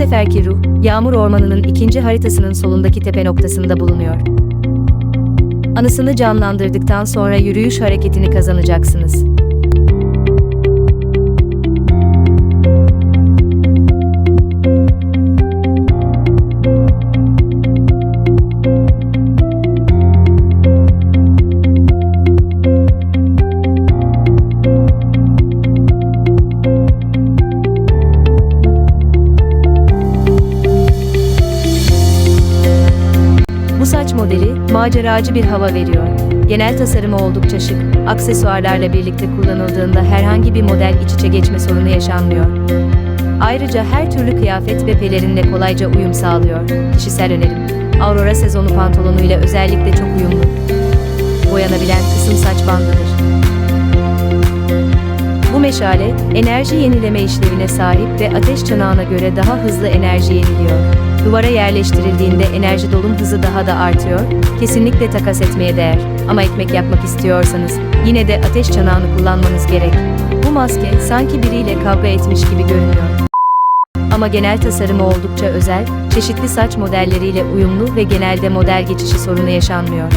seferki ruh, Yağmur Ormanı'nın ikinci haritasının solundaki tepe noktasında bulunuyor. Anısını canlandırdıktan sonra yürüyüş hareketini kazanacaksınız. Modeli maceracı bir hava veriyor. Genel tasarımı oldukça şık, aksesuarlarla birlikte kullanıldığında herhangi bir model iç içe geçme sorunu yaşanmıyor. Ayrıca her türlü kıyafet ve pelerinle kolayca uyum sağlıyor. Kişisel önerim. Aurora sezonu pantolonuyla özellikle çok uyumlu. Boyanabilen kısım saç bandıdır. Meşale, enerji yenileme işlevine sahip ve ateş çanağına göre daha hızlı enerji yeniliyor. Duvara yerleştirildiğinde enerji dolum hızı daha da artıyor, kesinlikle takas etmeye değer. Ama ekmek yapmak istiyorsanız, yine de ateş çanağını kullanmanız gerek. Bu maske sanki biriyle kavga etmiş gibi görünüyor. Ama genel tasarımı oldukça özel, çeşitli saç modelleriyle uyumlu ve genelde model geçişi sorunu yaşanmıyor.